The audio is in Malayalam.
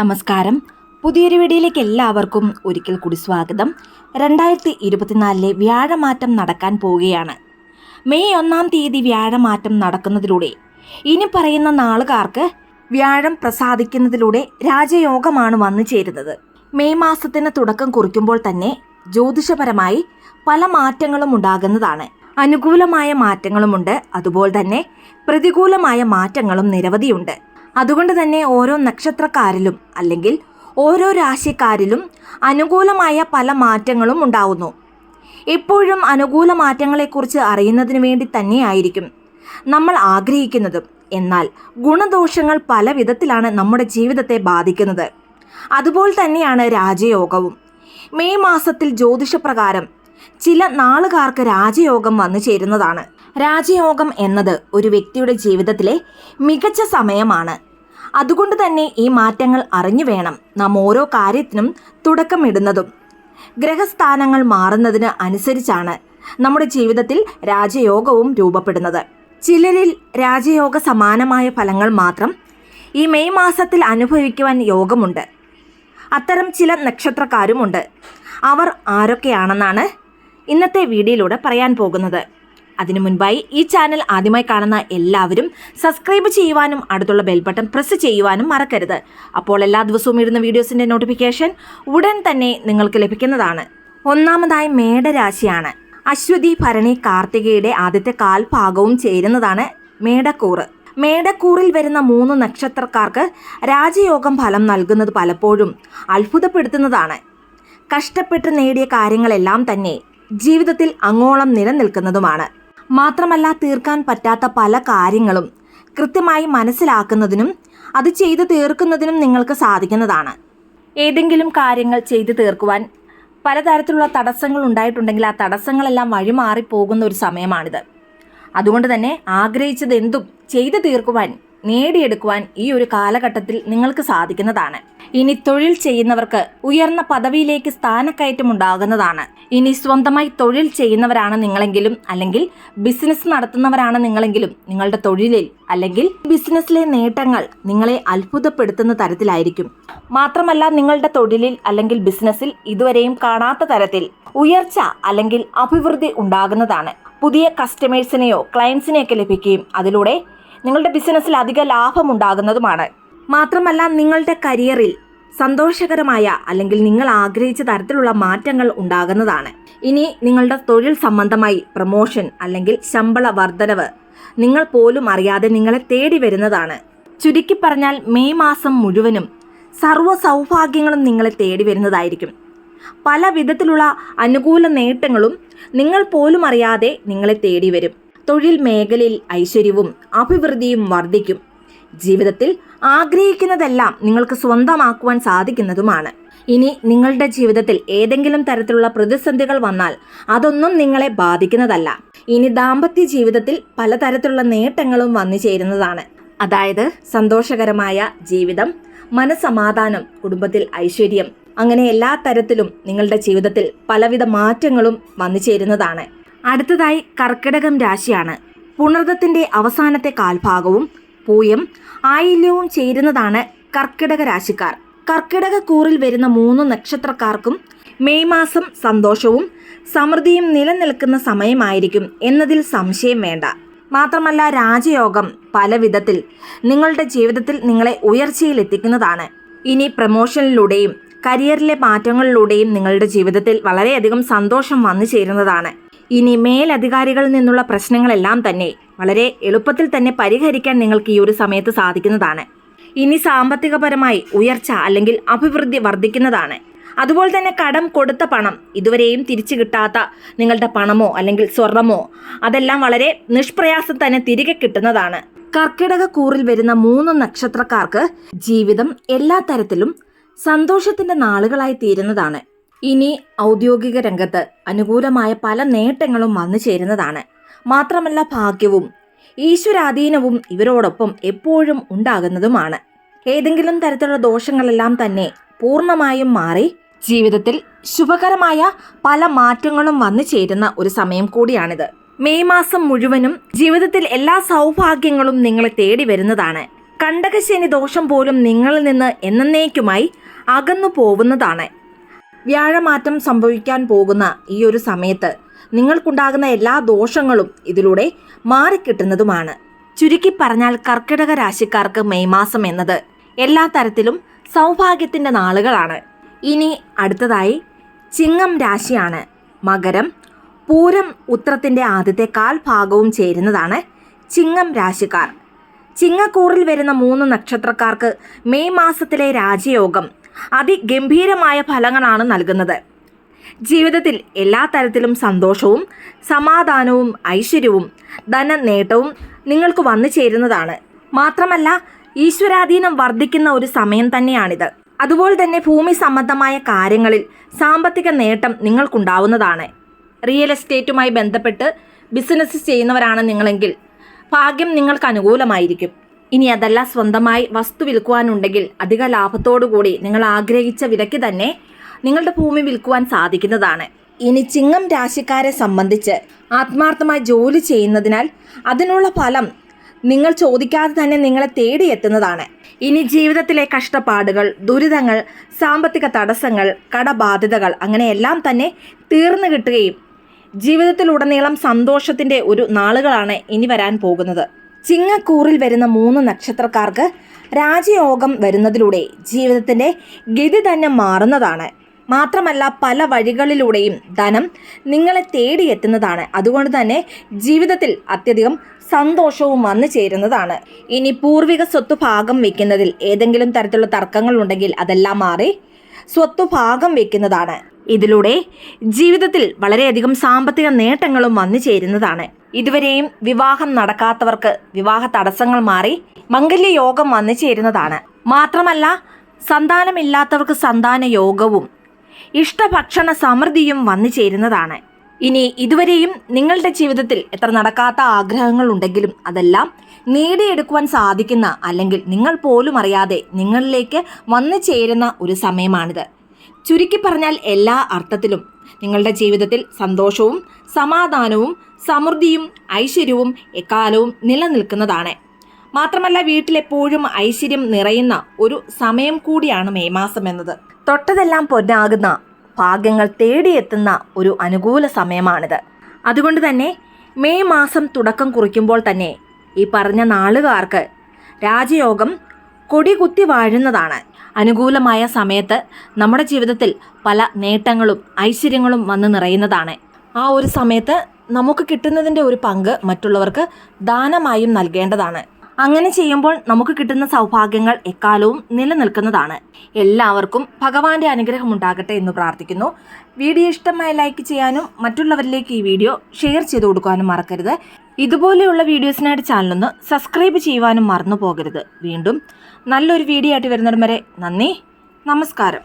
നമസ്കാരം. പുതിയൊരു വീഡിയോയിലേക്ക് എല്ലാവർക്കും ഒരിക്കൽ കൂടി സ്വാഗതം. രണ്ടായിരത്തി ഇരുപത്തിനാലിലെ വ്യാഴമാറ്റം നടക്കാൻ പോവുകയാണ്. മെയ് ഒന്നാം തീയതി വ്യാഴമാറ്റം നടക്കുന്നതിലൂടെ ഇനി പറയുന്ന നാളുകാർക്ക് വ്യാഴം പ്രസാദിക്കുന്നതിലൂടെ രാജയോഗമാണ് വന്നു ചേരുന്നത്. മെയ് മാസത്തിന് തുടക്കം കുറിക്കുമ്പോൾ തന്നെ ജ്യോതിഷപരമായി പല മാറ്റങ്ങളും ഉണ്ടാകുന്നതാണ്. അനുകൂലമായ മാറ്റങ്ങളുമുണ്ട്. അതുപോലെ തന്നെ പ്രതികൂലമായ മാറ്റങ്ങളും നിരവധിയുണ്ട്. അതുകൊണ്ട് തന്നെ ഓരോ നക്ഷത്രക്കാരിലും അല്ലെങ്കിൽ ഓരോ രാശിക്കാരിലും അനുകൂലമായ പല മാറ്റങ്ങളും ഉണ്ടാവുന്നു. എപ്പോഴും അനുകൂല മാറ്റങ്ങളെക്കുറിച്ച് അറിയുന്നതിന് വേണ്ടി തന്നെയായിരിക്കും നമ്മൾ ആഗ്രഹിക്കുന്നതും. എന്നാൽ ഗുണദോഷങ്ങൾ പല വിധത്തിലാണ് നമ്മുടെ ജീവിതത്തെ ബാധിക്കുന്നത്. അതുപോലെ തന്നെയാണ് രാജയോഗവും. മെയ് മാസത്തിൽ ജ്യോതിഷപ്രകാരം ചില നാളുകാർക്ക് രാജയോഗം വന്നു ചേരുന്നതാണ്. രാജയോഗം എന്നത് ഒരു വ്യക്തിയുടെ ജീവിതത്തിലെ മികച്ച സമയമാണ്. അതുകൊണ്ട് തന്നെ ഈ മാറ്റങ്ങൾ അറിഞ്ഞു വേണം നാം ഓരോ കാര്യത്തിനും തുടക്കമിടുന്നതും. ഗ്രഹസ്ഥാനങ്ങൾ മാറുന്നതിന് അനുസരിച്ചാണ് നമ്മുടെ ജീവിതത്തിൽ രാജയോഗവും രൂപപ്പെടുന്നത്. ചിലരിൽ രാജയോഗ സമാനമായ ഫലങ്ങൾ മാത്രം ഈ മെയ് മാസത്തിൽ അനുഭവിക്കുവാൻ യോഗമുണ്ട്. അത്തരം ചില നക്ഷത്രക്കാരുമുണ്ട്. അവർ ആരൊക്കെയാണെന്നാണ് ഇന്നത്തെ വീഡിയോയിലൂടെ പറയാൻ പോകുന്നത്. അതിനു മുൻപായി ഈ ചാനൽ ആദ്യമായി കാണുന്ന എല്ലാവരും സബ്സ്ക്രൈബ് ചെയ്യുവാനും അടുത്തുള്ള ബെൽ ബട്ടൺ പ്രസ് ചെയ്യുവാനും മറക്കരുത്. അപ്പോൾ എല്ലാ ദിവസവും ഇടുന്ന വീഡിയോസിന്റെ നോട്ടിഫിക്കേഷൻ ഉടൻ തന്നെ നിങ്ങൾക്ക് ലഭിക്കുന്നതാണ്. ഒന്നാമതായി മേടരാശിയാണ്. അശ്വതി ഭരണി കാർത്തികയുടെ ആദ്യത്തെ കാൽഭാഗവും ചേരുന്നതാണ് മേടക്കൂറ്. മേടക്കൂറിൽ വരുന്ന മൂന്ന് നക്ഷത്രക്കാർക്ക് രാജയോഗം ഫലം നൽകുന്നത് പലപ്പോഴും അത്ഭുതപ്പെടുത്തുന്നതാണ്. കഷ്ടപ്പെട്ട് നേടിയ കാര്യങ്ങളെല്ലാം തന്നെ ജീവിതത്തിൽ അങ്ങോളം നിലനിൽക്കുന്നതുമാണ്. മാത്രമല്ല തീർക്കാൻ പറ്റാത്ത പല കാര്യങ്ങളും കൃത്യമായി മനസ്സിലാക്കുന്നതിനും അത് ചെയ്തു തീർക്കുന്നതിനും നിങ്ങൾക്ക് സാധിക്കുന്നതാണ്. ഏതെങ്കിലും കാര്യങ്ങൾ ചെയ്തു തീർക്കുവാൻ പലതരത്തിലുള്ള തടസ്സങ്ങൾ ഉണ്ടായിട്ടുണ്ടെങ്കിൽ ആ തടസ്സങ്ങളെല്ലാം വഴിമാറി പോകുന്ന ഒരു സമയമാണിത്. അതുകൊണ്ട് തന്നെ ആഗ്രഹിച്ചത് എന്തും ചെയ്തു തീർക്കുവാൻ നേടിയെടുക്കുവാൻ ഈ ഒരു കാലഘട്ടത്തിൽ നിങ്ങൾക്ക് സാധിക്കുന്നതാണ്. ഇനി തൊഴിൽ ചെയ്യുന്നവർക്ക് ഉയർന്ന പദവിയിലേക്ക് സ്ഥാനക്കയറ്റം ഉണ്ടാകുന്നതാണ്. ഇനി സ്വന്തമായി തൊഴിൽ ചെയ്യുന്നവരാണ് നിങ്ങളെങ്കിലും അല്ലെങ്കിൽ ബിസിനസ് നടത്തുന്നവരാണ് നിങ്ങളെങ്കിലും നിങ്ങളുടെ തൊഴിലിൽ അല്ലെങ്കിൽ ബിസിനസ്സിലെ നേട്ടങ്ങൾ നിങ്ങളെ അത്ഭുതപ്പെടുത്തുന്ന തരത്തിലായിരിക്കും. മാത്രമല്ല നിങ്ങളുടെ തൊഴിലിൽ അല്ലെങ്കിൽ ബിസിനസ്സിൽ ഇതുവരെയും കാണാത്ത തരത്തിൽ ഉയർച്ച അല്ലെങ്കിൽ അഭിവൃദ്ധി ഉണ്ടാകുന്നതാണ്. പുതിയ കസ്റ്റമേഴ്സിനെയോ ക്ലയൻസിനെയൊക്കെ ലഭിക്കുകയും അതിലൂടെ നിങ്ങളുടെ ബിസിനസ്സിൽ അധിക ലാഭമുണ്ടാകുന്നതുമാണ്. മാത്രമല്ല നിങ്ങളുടെ കരിയറിൽ സന്തോഷകരമായ അല്ലെങ്കിൽ നിങ്ങൾ ആഗ്രഹിച്ച തരത്തിലുള്ള മാറ്റങ്ങൾ ഉണ്ടാകുന്നതാണ്. ഇനി നിങ്ങളുടെ തൊഴിൽ സംബന്ധമായി പ്രമോഷൻ അല്ലെങ്കിൽ ശമ്പള വർധനവ് നിങ്ങൾ പോലും അറിയാതെ നിങ്ങളെ തേടി വരുന്നതാണ്. ചുരുക്കി പറഞ്ഞാൽ മെയ് മാസം മുഴുവനും സർവ സൗഭാഗ്യങ്ങളും നിങ്ങളെ തേടി വരുന്നതായിരിക്കും. പല വിധത്തിലുള്ള അനുകൂല നേട്ടങ്ങളും നിങ്ങൾ പോലും അറിയാതെ നിങ്ങളെ തേടി വരും. തൊഴിൽ മേഖലയിൽ ഐശ്വര്യവും അഭിവൃദ്ധിയും വർദ്ധിക്കും. ജീവിതത്തിൽ ആഗ്രഹിക്കുന്നതെല്ലാം നിങ്ങൾക്ക് സ്വന്തമാക്കുവാൻ സാധിക്കുന്നതുമാണ്. ഇനി നിങ്ങളുടെ ജീവിതത്തിൽ ഏതെങ്കിലും തരത്തിലുള്ള പ്രതിസന്ധികൾ വന്നാൽ അതൊന്നും നിങ്ങളെ ബാധിക്കുന്നതല്ല. ഇനി ദാമ്പത്യ ജീവിതത്തിൽ പലതരത്തിലുള്ള നേട്ടങ്ങളും വന്നു ചേരുന്നതാണ്. അതായത് സന്തോഷകരമായ ജീവിതം മനസമാധാനം കുടുംബത്തിൽ ഐശ്വര്യം അങ്ങനെ എല്ലാ തരത്തിലും നിങ്ങളുടെ ജീവിതത്തിൽ പലവിധ മാറ്റങ്ങളും വന്നു ചേരുന്നതാണ്. അടുത്തതായി കർക്കിടകം രാശിയാണ്. പുണർദത്തിന്റെ അവസാനത്തെ കാൽഭാഗവും പൂയം ആയില്യവും ചേരുന്നതാണ് കർക്കിടക രാശിക്കാർ. കർക്കിടക കൂറിൽ വരുന്ന മൂന്ന് നക്ഷത്രക്കാർക്കും മെയ് മാസം സന്തോഷവും സമൃദ്ധിയും നിലനിൽക്കുന്ന സമയമായിരിക്കും എന്നതിൽ സംശയം വേണ്ട. മാത്രമല്ല രാജയോഗം പല വിധത്തിൽ നിങ്ങളുടെ ജീവിതത്തിൽ നിങ്ങളെ ഉയർച്ചയിൽ എത്തിക്കുന്നതാണ്. ഇനി പ്രമോഷനിലൂടെയും കരിയറിലെ മാറ്റങ്ങളിലൂടെയും നിങ്ങളുടെ ജീവിതത്തിൽ വളരെയധികം സന്തോഷം വന്നു ചേരുന്നതാണ്. ഇനി മേലധികാരികളിൽ നിന്നുള്ള പ്രശ്നങ്ങളെല്ലാം തന്നെ വളരെ എളുപ്പത്തിൽ തന്നെ പരിഹരിക്കാൻ നിങ്ങൾക്ക് ഈ ഒരു സമയത്ത് സാധിക്കുന്നതാണ്. ഇനി സാമ്പത്തികപരമായി ഉയർച്ച അല്ലെങ്കിൽ അഭിവൃദ്ധി വർദ്ധിക്കുന്നതാണ്. അതുപോലെ തന്നെ കടം കൊടുത്ത പണം ഇതുവരെയും തിരിച്ചു കിട്ടാത്ത നിങ്ങളുടെ പണമോ അല്ലെങ്കിൽ സ്വർണമോ അതെല്ലാം വളരെ നിഷ്പ്രയാസം തന്നെ തിരികെ കിട്ടുന്നതാണ്. കർക്കിടക കൂറിൽ വരുന്ന മൂന്ന് നക്ഷത്രക്കാർക്ക് ജീവിതം എല്ലാ തരത്തിലും സന്തോഷത്തിന്റെ നാളുകളായി തീരുന്നതാണ്. ഇനി ഔദ്യോഗിക രംഗത്ത് അനുകൂലമായ പല നേട്ടങ്ങളും വന്നു ചേരുന്നതാണ്. മാത്രമല്ല ഭാഗ്യവും ഈശ്വരാധീനവും ഇവരോടൊപ്പം എപ്പോഴും ഉണ്ടാകുന്നതുമാണ്. ഏതെങ്കിലും തരത്തിലുള്ള ദോഷങ്ങളെല്ലാം തന്നെ പൂർണമായും മാറി ജീവിതത്തിൽ ശുഭകരമായ പല മാറ്റങ്ങളും വന്നു ചേരുന്ന ഒരു സമയം കൂടിയാണിത്. മെയ് മാസം മുഴുവനും ജീവിതത്തിൽ എല്ലാ സൗഭാഗ്യങ്ങളും നിങ്ങളെ തേടി വരുന്നതാണ്. കണ്ടകശനി ദോഷം പോലും നിങ്ങളിൽ നിന്ന് എന്നേക്കുമായി അകന്നു പോകുന്നതാണ് വ്യാഴമാറ്റം സംഭവിക്കാൻ പോകുന്ന ഈ ഒരു സമയത്ത് നിങ്ങൾക്കുണ്ടാകുന്ന എല്ലാ ദോഷങ്ങളും ഇതിലൂടെ മാറിക്കിട്ടുന്നതുമാണ്. ചുരുക്കി പറഞ്ഞാൽ കർക്കിടക രാശിക്കാർക്ക് മെയ് മാസം എന്നത് എല്ലാ തരത്തിലും സൗഭാഗ്യത്തിന്റെ നാളുകളാണ്. ഇനി അടുത്തതായി ചിങ്ങം രാശിയാണ്. മകരം പൂരം ഉത്രത്തിന്റെ ആദ്യത്തെ കാൽ ഭാഗവും ചേരുന്നതാണ് ചിങ്ങം രാശിക്കാർ. ചിങ്ങക്കൂറിൽ വരുന്ന മൂന്ന് നക്ഷത്രക്കാർക്ക് മെയ് മാസത്തിലെ രാജയോഗം അതിഗംഭീരമായ ഫലങ്ങളാണ് നൽകുന്നത്. ജീവിതത്തിൽ എല്ലാ തരത്തിലും സന്തോഷവും സമാധാനവും ഐശ്വര്യവും ധന നേട്ടവും നിങ്ങൾക്ക് വന്നു ചേരുന്നതാണ്. മാത്രമല്ല ഈശ്വരാധീനം വർദ്ധിക്കുന്ന ഒരു സമയം തന്നെയാണിത്. അതുപോലെ തന്നെ ഭൂമി സംബന്ധമായ കാര്യങ്ങളിൽ സാമ്പത്തിക നേട്ടം നിങ്ങൾക്കുണ്ടാവുന്നതാണ്. റിയൽ എസ്റ്റേറ്റുമായി ബന്ധപ്പെട്ട് ബിസിനസ് ചെയ്യുന്നവരാണ് നിങ്ങളെങ്കിൽ ഭാഗ്യം നിങ്ങൾക്ക് അനുകൂലമായിരിക്കും. ഇനി അതല്ല സ്വന്തമായി വസ്തു വിൽക്കുവാനുണ്ടെങ്കിൽ അധിക ലാഭത്തോടുകൂടി നിങ്ങൾ ആഗ്രഹിച്ച വിലയ്ക്ക് തന്നെ നിങ്ങളുടെ ഭൂമി വിൽക്കുവാൻ സാധിക്കുന്നതാണ്. ഇനി ചിങ്ങം രാശിക്കാരെ സംബന്ധിച്ച് ആത്മാർത്ഥമായി ജോലി ചെയ്യുന്നതിനാൽ അതിനുള്ള ഫലം നിങ്ങൾ ചോദിക്കാതെ തന്നെ നിങ്ങളെ തേടിയെത്തുന്നതാണ്. ഇനി ജീവിതത്തിലെ കഷ്ടപ്പാടുകൾ ദുരിതങ്ങൾ സാമ്പത്തിക തടസ്സങ്ങൾ കടബാധ്യതകൾ അങ്ങനെയെല്ലാം തന്നെ തീർന്നു കിട്ടുകയും ജീവിതത്തിലുടനീളം സന്തോഷത്തിന്റെ ഒരു നാളുകളാണ് ഇനി വരാൻ പോകുന്നത്. ചിങ്ങക്കൂറിൽ വരുന്ന മൂന്ന് നക്ഷത്രക്കാർക്ക് രാജയോഗം വരുന്നതിലൂടെ ജീവിതത്തിന്റെ ഗതി തന്നെ മാറുന്നതാണ്. മാത്രമല്ല പല വഴികളിലൂടെയും ധനം നിങ്ങളെ തേടിയെത്തുന്നതാണ്. അതുകൊണ്ട് തന്നെ ജീവിതത്തിൽ അത്യധികം സന്തോഷവും വന്നു ചേരുന്നതാണ്. ഇനി പൂർവിക സ്വത്ത് ഭാഗം വെക്കുന്നതിൽ ഏതെങ്കിലും തരത്തിലുള്ള തർക്കങ്ങൾ ഉണ്ടെങ്കിൽ അതെല്ലാം മാറി സ്വത്ത് ഭാഗം വെക്കുന്നതാണ് ഇതിലൂടെ ജീവിതത്തിൽ വളരെയധികം സാമ്പത്തിക നേട്ടങ്ങളും വന്നു ചേരുന്നതാണ്. ഇതുവരെയും വിവാഹം നടക്കാത്തവർക്ക് വിവാഹ തടസ്സങ്ങൾ മാറി മംഗല്യ യോഗം വന്നു ചേരുന്നതാണ്. മാത്രമല്ല സന്താനമില്ലാത്തവർക്ക് സന്താന യോഗവും ഇഷ്ടഭക്ഷണ സമൃദ്ധിയും വന്നു ചേരുന്നതാണ്. ഇനി ഇതുവരെയും നിങ്ങളുടെ ജീവിതത്തിൽ എത്ര നടക്കാത്ത ആഗ്രഹങ്ങൾ ഉണ്ടെങ്കിലും അതെല്ലാം നേടിയെടുക്കുവാൻ സാധിക്കുന്ന അല്ലെങ്കിൽ നിങ്ങൾ പോലും അറിയാതെ നിങ്ങളിലേക്ക് വന്നു ചേരുന്ന ഒരു സമയമാണിത്. ചുരുക്കി പറഞ്ഞാൽ എല്ലാ അർത്ഥത്തിലും നിങ്ങളുടെ ജീവിതത്തിൽ സന്തോഷവും സമാധാനവും സമൃദ്ധിയും ഐശ്വര്യവും എക്കാലവും നിലനിൽക്കുന്നതാണ്. മാത്രമല്ല വീട്ടിലെപ്പോഴും ഐശ്വര്യം നിറയുന്ന ഒരു സമയം കൂടിയാണ് മെയ് മാസം എന്നത്. തൊട്ടതെല്ലാം പൊന്നാകുന്ന ഭാഗ്യങ്ങൾ തേടിയെത്തുന്ന ഒരു അനുകൂല സമയമാണിത്. അതുകൊണ്ട് തന്നെ മെയ് മാസം തുടക്കം കുറിക്കുമ്പോൾ തന്നെ ഈ പറഞ്ഞ നാളുകാർക്ക് രാജയോഗം കൊടികുത്തി വാഴുന്നതാണ്. അനുകൂലമായ സമയത്ത് നമ്മുടെ ജീവിതത്തിൽ പല നേട്ടങ്ങളും ഐശ്വര്യങ്ങളും വന്ന് നിറയുന്നതാണ്. ആ ഒരു സമയത്ത് നമുക്ക് കിട്ടുന്നതിന്റെ ഒരു പങ്ക് മറ്റുള്ളവർക്ക് ദാനമായും നൽകേണ്ടതാണ്. അങ്ങനെ ചെയ്യുമ്പോൾ നമുക്ക് കിട്ടുന്ന സൗഭാഗ്യങ്ങൾ എക്കാലവും നിലനിൽക്കുന്നതാണ്. എല്ലാവർക്കും ഭഗവാന്റെ അനുഗ്രഹം ഉണ്ടാകട്ടെ എന്ന് പ്രാർത്ഥിക്കുന്നു. വീഡിയോ ഇഷ്ടമായി ലൈക്ക് ചെയ്യാനും മറ്റുള്ളവരിലേക്ക് ഈ വീഡിയോ ഷെയർ ചെയ്ത് കൊടുക്കാനും മറക്കരുത്. ഇതുപോലെയുള്ള വീഡിയോസിനായിട്ട് ചാനലൊന്ന് സബ്സ്ക്രൈബ് ചെയ്യുവാനും മറന്നു പോകരുത്. വീണ്ടും നല്ലൊരു വീഡിയോ ആയിട്ട് വരുന്നിടം വരെ നന്ദി. നമസ്കാരം.